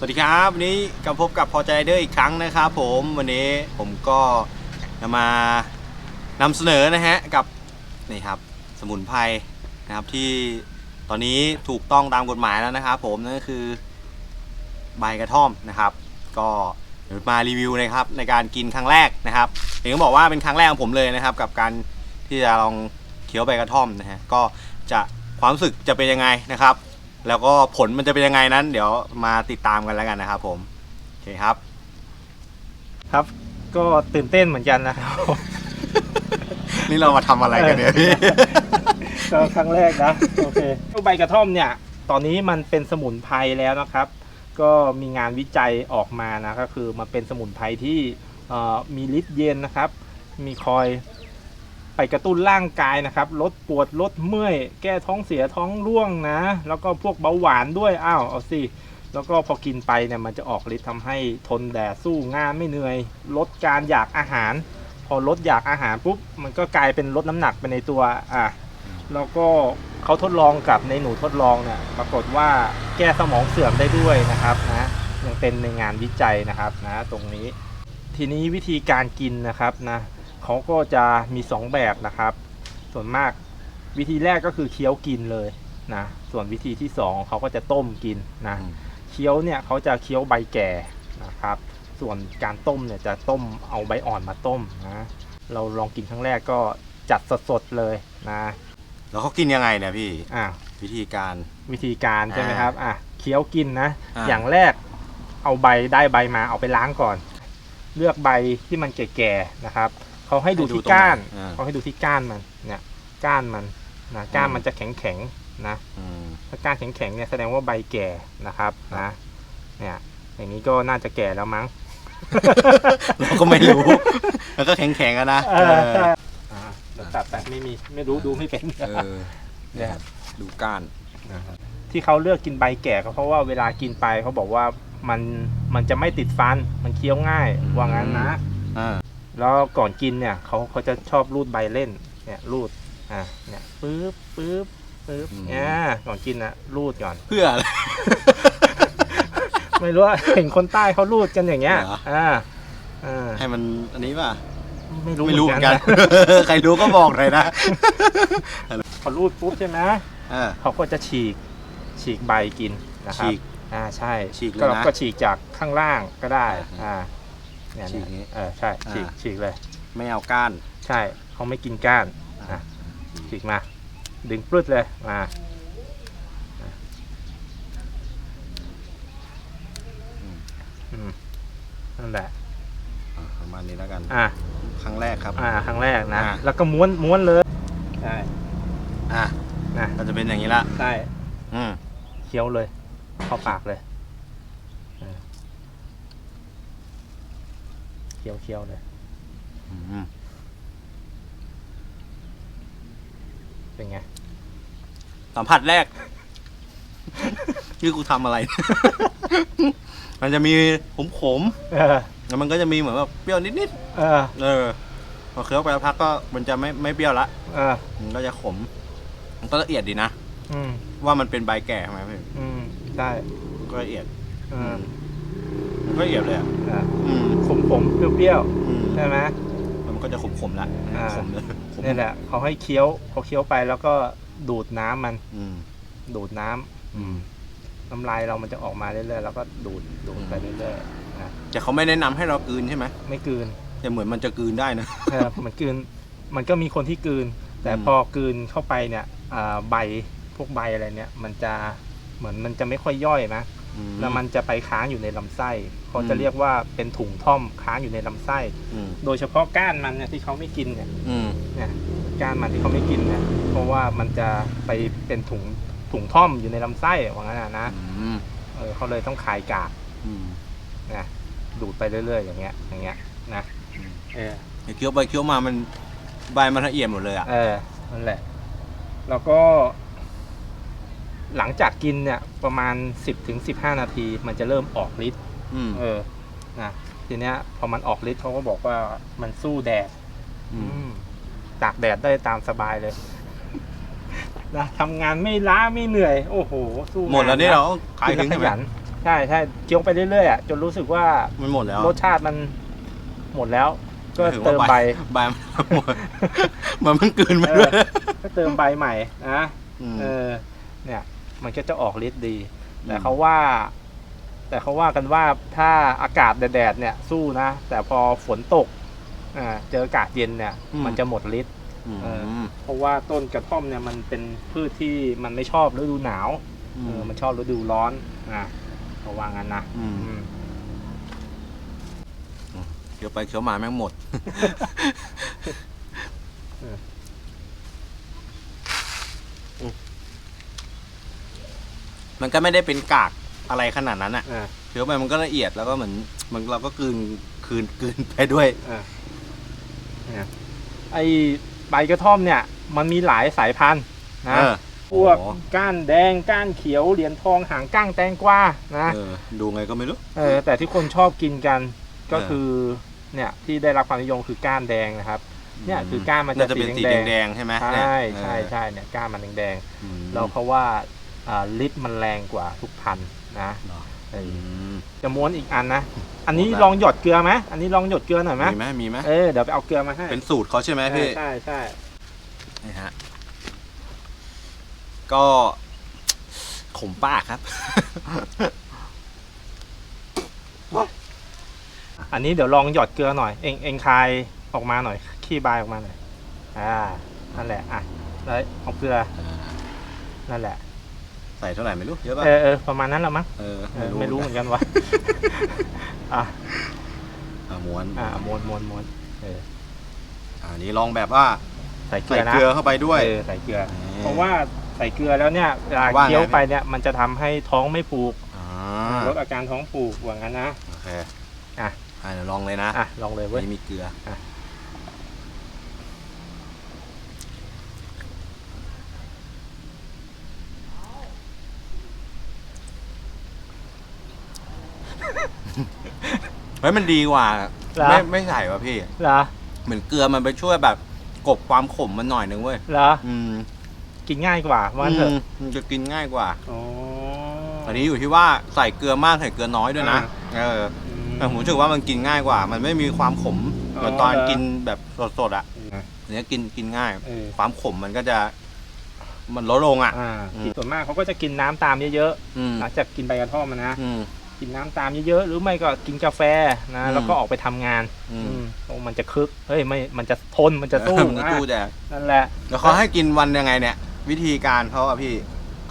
สวัสดีครับ วันนี้กลับพบกับพอใจเดอร์อีกครั้งนะครับผมวันนี้ผมก็จะมานำเสนอนะฮะกับนี่ครับสมุนไพรนะครับที่ตอนนี้ถูกต้องตามกฎหมายแล้วนะครับผมนั่นก็คือใบกระท่อมนะครับ ก็เดี๋ยวมารีวิวนะครับในการกินครั้งแรกนะครับเห็นก็บอกว่าเป็นครั้งแรกของผมเลยนะครับ กับการที่จะลองเคี้ยวใบกระท่อมนะฮะก็จะความรู้สึกจะเป็นยังไงนะครับ แล้วก็ผลมันจะเป็นยังไงนั้น เดี๋ยวมาติดตามกันแล้วกันนะครับ ผมโอเคครับ ครับ ก็ตื่นเต้นเหมือนกันนะครับนี่เรามาทำอะไรกันเนี่ยพี่ก็ครั้งแรกนะโอเคใบกระท่อมเนี่ย ตอนนี้มันเป็นสมุนไพรแล้วนะครับ ก็มีงานวิจัยออกมานะก็คือมันเป็นสมุนไพรที่เอ่อมีฤทธิ์เย็นนะครับ มีคอย ไปกระตุ้นร่างกายนะครับลดปวดลดเมื่อย แก้ท้องเสียท้องร่วงนะ แล้วก็พวกเบาหวานด้วยอ้าวเอาสิแล้วก็พอกินไปเนี่ยมันจะออกฤทธิ์ทำให้ทนแดดสู้งานไม่เหนื่อย ลดการอยากอาหาร พอลดอยากอาหารปุ๊บมันก็กลายเป็นลดน้ำหนักไปในตัวอะแล้วก็เขาทดลองกับในหนูทดลองเนี่ยปรากฏว่าแก้สมองเสื่อมได้ด้วยนะครับนะยังเป็นในงานวิจัยนะครับนะตรงนี้ ทีนี้วิธีการกินนะครับนะ เขาก็จะมี 2 แบบนะครับ ส่วนมากวิธีแรกก็คือเคี้ยวกินเลยนะส่วนวิธีที่ 2 เขาก็จะต้มกินนะเคี้ยวเนี่ยเขาจะเคี้ยวใบแก่นะครับ ส่วนการต้มเนี่ยจะต้มเอาใบอ่อนมาต้มนะเราลองกินครั้งแรกก็จัดสดๆเลยนะแล้วเขากินยังไงเนี่ยพี่อะวิธีการวิธีการใช่ไหมครับอะเคี้ยวกินนะอ่าอย่างแรกเอาใบได้ใบมาเอาไปล้างก่อน เลือกใบที่มันแก่ๆนะครับ เขาให้ดูที่ก้านอ่า เขาให้ดูที่ก้านมันเนี่ยก้านมันนะก้านมันจะแข็งๆนะ อืม ถ้าก้านแข็งๆเนี่ยแสดงว่าใบแก่นะครับนะ เนี่ย อย่างนี้ก็น่าจะแก่แล้วมั้ง เราก็ไม่รู้ แล้วก็แข็งๆกันนะเออใช่อ่าเดี๋ยวตัดแต่ไม่มีไม่รู้ดูไม่เป็นเออเนี่ยดูก้าน ที่เขาเลือกกินใบแก่ก็เพราะว่าเวลากินไปเขาบอกว่ามันมันจะไม่ติดฟันมันเคี้ยวง่ายว่างั้นนะ อ่า แล้วก่อนกินเนี่ยเขาเขาจะชอบรูดใบเล่นเนี่ยรูดอะเนี่ยปึ๊บปึ๊บปึ๊บเนี่ยก่อนกินนะรูดก่อน เพื่ออะไร ไม่รู้ว่าเห็นคนใต้เขารูดกันอย่างเงี้ยเหรออ่าอ่าให้มันอันนี้ป่ะ ไม่รู้ไม่รู้เหมือนกันะ ใครรู้ก็บอกหน่อยนะพอรูดปุ๊บใช่ไหมเออ เขาก็จะฉีกฉีกใบกินนะครับฉีกอ่าใช่ฉีกเลยก็นะก็ฉีกจากข้างล่างก็ได้อ่า อ่า เนี่ยฉีกอย่างนี้ เออใช่ฉีกอ่า ฉีกเลย ไม่เอาก้าน ใช่เขาไม่กินก้านอ่าอะฉีกมา ดึงปลุดเลยมาอืมนั่นแหละอะประมาณนี้แล้วกัน อ่าครั้งแรกครับ อ่าครั้งแรกนะ อ่าแล้วก็ม้วนม้วนเลยใช่อะนะก็จะเป็นอย่างนี้ละ ใช่อืมเคี้ยวเลย เข้าปากเลยเออ เคี้ยวเคี้ยวเลยอืมเป็นไงสัมผัสแรก นี่กูทำอะไร มันจะมีขมขมเออๆแล้วมันก็จะมีเหมือนแบบเปรี้ยวนิดเออๆเออพอเคี้ยวไปสักพักก็มันจะไม่ไม่เปรี้ยวละเออมันก็จะขม มันก็ละเอียดดีนะ อืมว่ามันเป็นใบแก่ใช่ไหมพี่อืมใช่ก็ละเอียดเออมันก็ ละเอียดเลยอะเอออืมขมขมเปรี้ยวเปรี้ยวอืมๆใช่ไหมแล้วมันก็จะขมขมๆละอ่า ขมเลยขมนี่แหละเขาให้เคี้ยวพอเคี้ยวไปแล้วก็ดูดน้ำมันอืมดูดน้ำอืม น้ำลายเรามันจะออกมาเรื่อยๆแล้วก็ดูดดูดไปเรื่อยๆนะแต่เขาไม่แนะนำให้เรากลืนใช่ไหมไม่กลืน แต่เหมือนมันจะกลืนได้นะ เออมันกลืนมันก็มีคนที่กลืน แต่อืม พอกลืนเข้าไปเนี่ยอ่าใบพวกใบอะไรเนี่ย มันจะเหมือนมันจะไม่ค่อยย่อยนะ อืแล้วมันจะไปค้างอยู่ในลำไส้เขาอืจะมเรียกว่าเป็นถุงท่อมค้างอยู่ในลำไส้ อืมโดยเฉพาะก้านมันเนี่ยที่เขาไม่กินเนี่ยอืมเนี่ยก้านมันที่เขาไม่กินเนี่ยเพราะว่ามันจะไปเป็นถุงถุงท่อมอยู่ในลำไส้ว่างั้นนะนะอืมเออเขาเลยต้องคายกากอืมนะดูดไปเรื่อย ๆ อย่างเงี้ยอย่างเงี้ยนะเออเคี้ยวไปเคี้ยวมามันใบมันละเอียดหมดเลยอะ เออนั่นแหละ แล้วก็ หลังจากกินเนี่ยประมาณ 10ถึง15 นาที มันจะเริ่มออกฤทธิ์อืมเออนะทีเนี้ยพอมันออกฤทธิ์เขาก็บอกว่ามันสู้แดดอืมอืมตากแดดได้ตามสบายเลยนะทำงานไม่ล้าไม่เหนื่อย โอ้โห สู้งหมดแล้วนี่ะเราขายคือทิ้งขใช่ไหมยันใช่ใช่เคี้ยวไปเรื่อยๆอะจนรู้สึกว่ามันหมดแล้วรสชาติมันหมดแล้ว ก็ถึงเติว่ามใบ ใบมันหมดมันมันกลืนไปเอด้วอยก็เติมใบใหม่นะ ม เออเนี่ย มันก็จะออกฤทธิ์ดี แต่อืมเขาว่า แต่เขาว่ากันว่าถ้าอากาศแดดๆเนี่ยสู้นะ แต่พอฝนตกอ่าเจออากาศเย็นเนี่ยมันจะหมดฤทธิ์เอมเพราะว่าต้นกระท่อมเนี่ยมันเป็นพืชที่มันไม่ชอบฤดูหนาวเออมันชอบฤดูร้อนนะเขาว่างั้นนะอืมอืมเคี้ยวไปเคี้ยวมาแม่งหมด เออ มันก็ไม่ได้เป็นกากอะไรขนาดนั้นอะอ่าเคี้ยวไปมันก็ละเอียดแล้วก็เหมือนมันเราก็กลืนคืนกลืนไปด้วย อ่าเนี่ยไอใบกระท่อมเนี่ย มันมีหลายสายพันธุ์นะ เออพวกโอ้ก้านแดงก้านเขียวเหรียญทองหางก้างแตงกวานะเออดูไงก็ไม่รู้ เออแต่ที่คนชอบกินกันก็เออ คือเนี่ยที่ได้รับความนิยมคือก้านแดงนะครับ เนี่ยคือก้านมันจะน่าจะเป็นสีสีแดงๆแดงๆใช่ไหมใชเนี่ย่ใช่เออใช่เนี่ยก้านมันแดงอืมๆเราเพราะว่า อ่าฤทธิ์มันแรงกว่าทุกพันธุ์นะเหรอเอออืมจะม้วนอีกอันนะ อันนี้หมดละลองหยดเกลือไหมอันนี้ลองหยดเกลือหน่อยไหมมีไหมมีไหมเออเดี๋ยวไปเอาเกลือมาให้ เป็นสูตรเขาใช่ไหมพี่ ใช่ใช่นี่ฮะ ก็ขมปากครับ อันนี้เดี๋ยวลองหยดเกลือหน่อย เองเองคายออกมาหน่อย ขี้บายออกมาหน่อย อ่า นั่นแหละ อะ แล้วเอาเกลือ นั่นแหละ ใส่เท่าไหร่ไม่รู้ เยอะป่ะ เออเออประมาณนั้นละมั้งเออเออไม่รู้เหมือนกันวะอะอะม้วนอะม้วนม้วนม้วนเอออันนี้ลองแบบว่าใส่เกลืใส่อนะเกลือเข้าไปด้วยเออใส่เกลือนี่เพราะว่าใส่เกลือแล้วเนี่ยเวลาว่าไงเคี้ยวไปเนี่ยมันจะทำให้ท้องไม่ผูกอ่าลดอาการท้องผูกว่างั้นนะ โอเคอะ อะเดี๋ยวลองเลยนะอะลองเลยเว้ย นี่มีเกลืออะ เฮ้ยมันดีกว่า เหรอ ไม่ไม่ใส่วะพี่ เหรอเหมือนเกลือมันไปช่วยแบบกลบความขมมันหน่อยนึงเว้ยเหรออืมกินง่ายกว่าว่างั้นเถอะอืมมันจะกินง่ายกว่า อ๋ออันนี้อยู่ที่ว่าใส่เกลือมากใส่เกลือน้อยด้วยนะเออแต่ผมรู้สึกว่ามันกินง่ายกว่า มันไม่มีความขมเหมือนตอนกินแบบสดๆอะอะอันนี้กินกินง่าย เออความขมมันก็จะ มันลดลงอะ อ่าอืม ส่วนมากเขาก็จะกินน้ำตามเยอะอืมๆหลังจากกินใบกระท่อมอะนะอืม กินน้ำตามเยอะๆหรือไม่ก็กินกาแฟนะอืมแล้วก็ออกไปทำงานอืมอืมโอ้มันจะคึกเฮ้ยไม่มันจะทนมันจะสู้มันอะสู้แต่นั่นแหละแล้วเขาให้กินวันยังไงเนี่ย วิธีการเขาอะพี่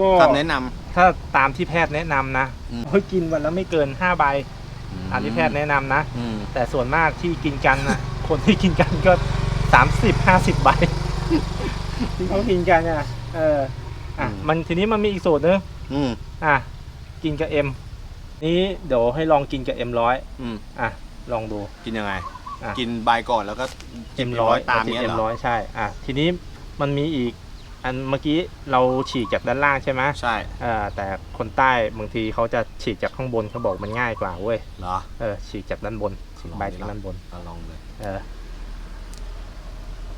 ก็คำแนะนำถ้าตามที่แพทย์แนะนำนะอืมเฮ้ยกินวันละไม่เกิน5ใบตามที่แพทย์แนะนำนะอืมแต่ส่วนมากที่กินกันนะคนที่กินกันก็30 50ใบที่เขากินกันเนี่ยเอออะมันทีนี้มันมีอีกสูตรนึงอืมอะกินกับเอ็ม นี้เดี๋ยวให้ลองกินกับเอ็มร้อยอืมอะลองดู กินยังไง อะ กินใบก่อนแล้วก็เอ็มร้อยตามเนี้ยเอ็มเหรร้ออยใช่อะทีนี้มันมีอีกอันเมื่อกี้เราฉีกจากด้านล่างใช่ไหมใช่เอ่าแต่คนใต้บางทีเขาจะฉีกจากข้างบนเขาบอกมันง่ายกว่าเว้ยเหรอเออฉีกจากด้านบนฉีกใบจากด้านบน เอาลองเลยเออ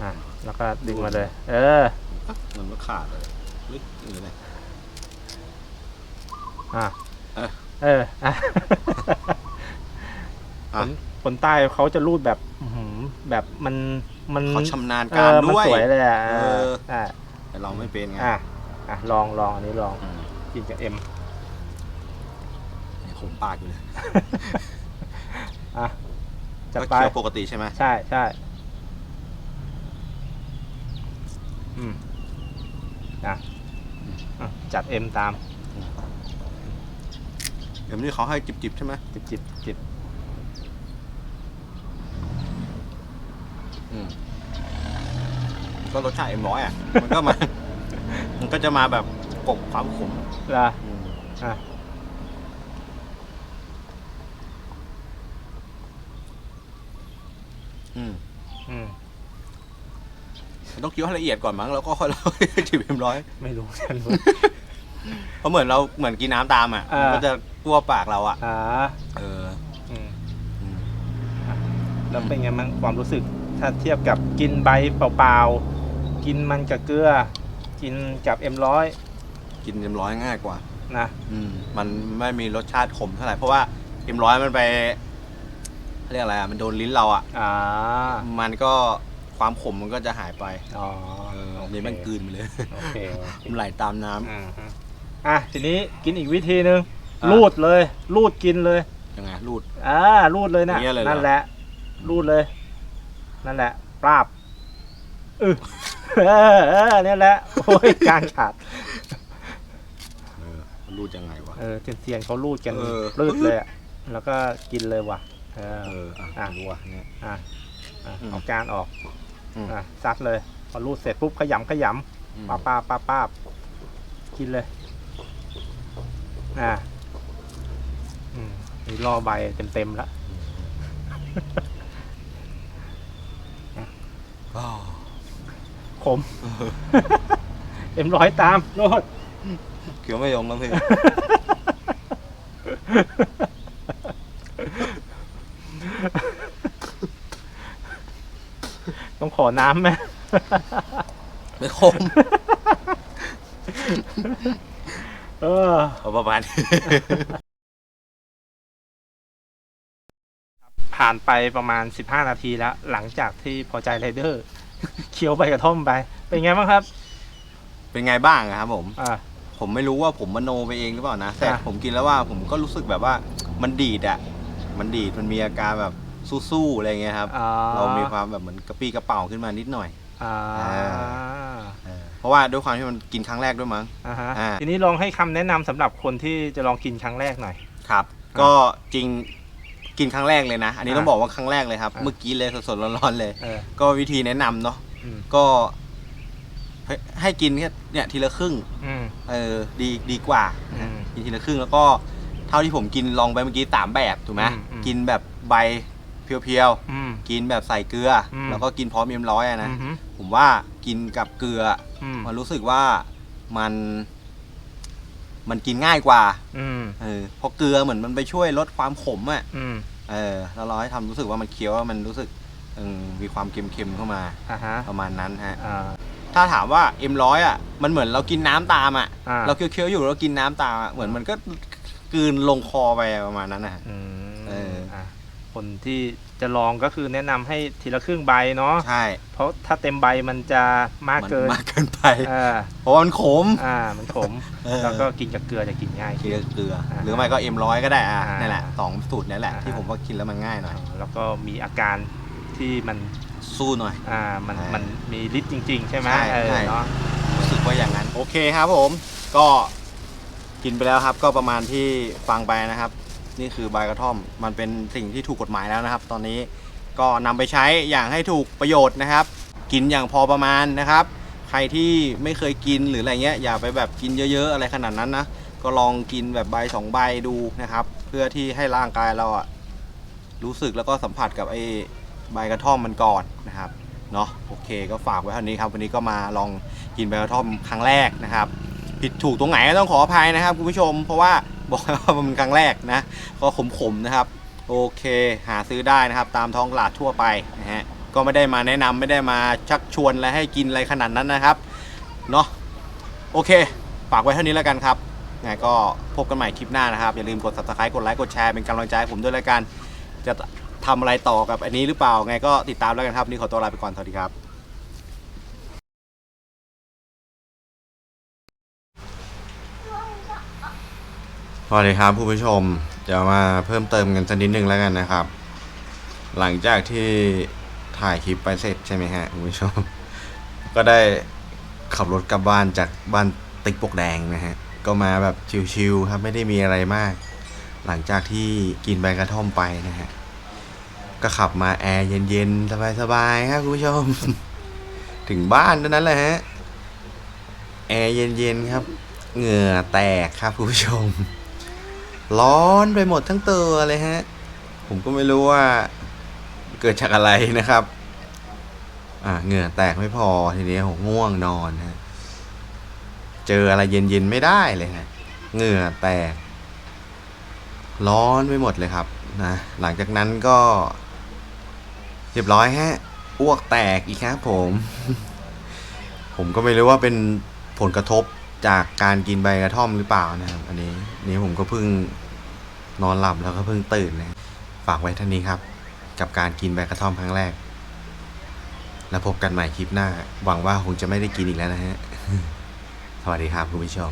อะ แล้วก็ดึงมาเลย เออมันไม่ขาดเลยหรือหรือไงอะ เออ เอออะอะคนคนใต้เขาจะรูดแบบอื้อหือแบบมันมันเขาชำนาญเอการอมันด้วย สวยเลยอะเอเอออ อะแต่เราไม่เป็นไงอะอะลองลองอันนี้ลองอืมกินกับเอ็มเนี่ยขมปากอยู่เลยอะจัดก็ไป เคี้ยวปกติใช่ไหมใช่ใช่อืมอะอะจัดเอ็มตาม เดี๋ยวนี้เขาให้จิบๆใช่ไหมจิบจิบจิบอืมก็รสชาติเอ็มร้อยอะ มันก็มา มันก็จะมาแบบกบความขมละอืมอะอืมอืมมันต้องเคี้ยวให้ละเอียดก่อนมั้งแล้วก็ค่อยจิบเอ็มร้อย ไม่รู้ฉันรู้ เพราะเหมือนเราเหมือนกินน้ำตามอะอ่ามั มันก็จะกลัวปากเราอะ อ่าเอออืมอืมแล้วเป็นไงมั้งความรู้สึกถ้าเทียบกับกินใบเปล่าๆ กินมันกับเกลือ กินกับเอ็มร้อยกินเอ็มร้อยง่ายกว่าอนะ อืมมันไม่มีรสชาติขมเท่าไหร่เพราะว่าเอ็มร้อยมันไปเขาเรียกอะไรอะมันโดนลิ้นเราอะ อ่า มันก็ความขมมันก็จะหายไปอ๋อเออโออันเคนี้มันกลืนไปเลย โอเคโอเคมันไหลตามน้ำอ่าฮะ อะทีนี้กินอีกวิธีหนึ่งอะ รูดเลย รูดกินเลยยังไงรูด อ่ารูดเลยนะอย่างเงี้ยเลยเหรอ นั่นแหละ รูดเลย นั่นแหละปราบเออเออเออเนี่ยแหละโอ้ยกลางขาดเออรูดยังไงวะ เออเซียนๆเขารูดกันเออ รูดเลยอะแล้วก็กินเลยว่ะเออ เอออะอะ รู้ว่ะเนี่ย อะอะอืมเอาการออกอืม อะซัดเลย พอรูดเสร็จปุ๊บขยำขยอืมำป้าป้าป้าป้าบกินเลย อะอืมนี่รอใบเต็มๆแล้วอ้าวขม เอ็มร้อยตามโลด เขียวไม่ยอมแล้วพี่ ต้องขอน้ำไหม ไม่คม เออ เอาประมาณนี้ผ่านไปประมาณ 15 นาทีแล้ว หลังจากที่พอใจไรเดอร์ เคี้ยวใบกระท่อมไป เป็นไงบ้างครับ เป็นไงบ้างอะครับผม อ่า ผมไม่รู้ว่าผมมโนไปเองหรือเปล่านะ แต่อะ ผมกินแล้วว่าผมก็รู้สึกแบบว่ามันดีดอะมันดีด มันมีอาการแบบสู้ๆอะไรเงี้ยครับ อ่าเรามีความแบบเหมือนกระปี้กระเป๋าขึ้นมานิดหน่อย อ่า เพราะว่าด้วยความที่มันกินครั้งแรกด้วยมั้ง อ่าฮะอ่า ทีนี้ลองให้คำแนะนำสำหรับคนที่จะลองกินครั้งแรกหน่อย ครับ ก็จริงกินครั้งแรกเลยนะ อันนี้อะต้องบอกว่าครั้งแรกเลยครับ อะเมื่อกี้เลยสดๆร้อนๆเลย เออก็วิธีแนะนำเนาะอืมก็ให้ให้กินแค่เนี่ยทีละครึ่ง อืมเออดีดีกว่า อืม กินทีละครึ่งแล้วก็เท่าที่ผมกินลองไปเมื่อกี้สามแบบถูกไหมอืมอืม กินแบบใบเพียวอืม ๆกินแบบใส่เกลืออม แล้วก็กินพร้อมเอ็มร้อยอะนะ อืม ผมว่ากินกับเกลือ อืมมันรู้สึกว่ามัน มันกินง่ายกว่า อืมเออเพราะเกลือเหมือนมันไปช่วยลดความขมอะ อืมเออ แล้วเราให้ทำรู้สึกว่ามันเคี้ยวแล้วมันรู้สึกเออมีความเค็มๆเข้ามา อ่าฮะประมาณนั้นฮะ อ่า ถ้าถามว่าเอ็มร้อยอะ มันเหมือนเรากินน้ำตามอะ อ่า เราเคี้ยวๆอยู่แล้วกินน้ำตามอะเหมือนมันก็กลืนลงคอไปประมาณนั้นนะฮะ อืมเอออะคนที่ จะลองก็คือแนะนำให้ทีละครึ่งใบเนาะใช่เพราะถ้าเต็มใบมันจะมากมันเกินมากเกินไป อ่าเพราะว่ามันขมอ่ามันขมเออแล้วก็กินกับเกลือจะกินง่ายกินกับเกลืออ่าหรือไม่ก็เอ็มร้อยก็ได้อะอ่านั่นแหละสองสูตรนี่แหละอ่า ที่ผมว่ากินแล้วมันง่ายหน่อย แล้วก็มีอาการที่มันสู้หน่อย อ่ามันอ่ามัมันมีฤทธิ์จริง ๆ ใช่ไหมใช่เออใช่ เนาะ รู้สึกว่าอย่างนั้น โอเคครับผม ก็กินไปแล้วครับ ก็ประมาณที่ฟังไปนะครับ นี่คือใบกระท่อม มันเป็นสิ่งที่ถูกกฎหมายแล้วนะครับ ตอนนี้ก็นำไปใช้อย่างให้ถูกประโยชน์นะครับ กินอย่างพอประมาณนะครับ ใครที่ไม่เคยกินหรืออะไรเงี้ยอย่าไปแบบกินเยอะ ๆ อะไรขนาดนั้นนะก็ลองกินแบบใบสองใบดูนะครับ เพื่อที่ให้ร่างกายเราอะรู้สึกแล้วก็สัมผัสกับไอ้ใบกระท่อมมันก่อนนะครับเนาะโอเคก็ฝากไว้เท่านี้ครับ วันนี้ก็มาลองกินใบกระท่อมครั้งแรกนะครับ ผิดถูกตรงไหนก็ต้องขออภัยนะครับคุณผู้ชม เพราะว่า บอกว่ามันครั้งแรกนะ ก็ขมๆนะครับ โอเค หาซื้อได้นะครับ ตามท้องตลาดทั่วไปนะฮะก็ไม่ได้มาแนะนำไม่ได้มาชักชวนอะไรให้กินอะไรขนาดนั้นนะครับเนาะโอเคฝากไว้เท่านี้แล้วกันครับไงก็พบกันใหม่คลิปหน้านะครับ อย่าลืมกด subscribe กดไลค์กดแชร์เป็นกำลังใจให้ผมด้วยแล้วกัน จะทำอะไรต่อกับอันนี้หรือเปล่า ไงก็ติดตามแล้วกันครับ นี่ขอตัวลาไปก่อน สวัสดีครับ สวัสดีครับผู้ชมเดี๋ยวมาเพิ่มเติมกันสักนิดนึงแล้วกันนะครับ หลังจากที่ถ่ายคลิปไปเสร็จใช่ไหมฮะคุณผู้ชม ก็ได้ขับรถกลับบ้านจากบ้านติ๊กปกแดงนะฮะก็มาแบบชิวๆครับไม่ได้มีอะไรมาก หลังจากที่กินใบกระท่อมไปนะฮะก็ขับมาแอร์เย็นๆสบายๆครับคุณผู้ชม ถึงบ้านเท่านั้นแหละฮะแอร์เย็นๆครับ เหงื่อแตกครับคุณผู้ชม ร้อนไปหมดทั้งตัวเลยฮะ ผมก็ไม่รู้ว่า เกิดจากอะไรนะครับ อ่าเหงื่อแตกไม่พอทีนี้ผมง่วงนอนฮะ เจออะไรเย็นๆไม่ได้เลยฮะ เหงื่อแตก ร้อนไปหมดเลยครับนะ หลังจากนั้นก็เรียบร้อยฮะ อ้วกแตกอีกครับผม ผมก็ไม่รู้ว่าเป็นผลกระทบ จากการกินใบกระท่อมหรือเปล่านะครับ อันนี้นี่ผมก็เพิ่งนอนหลับแล้วก็เพิ่งตื่นนะฝากไว้เท่านี้ครับ กับการกินใบกระท่อมครั้งแรก แล้วพบกันใหม่คลิปหน้า หวังว่าคงจะไม่ได้กินอีกแล้วนะฮะ สวัสดีครับคุณผู้ชม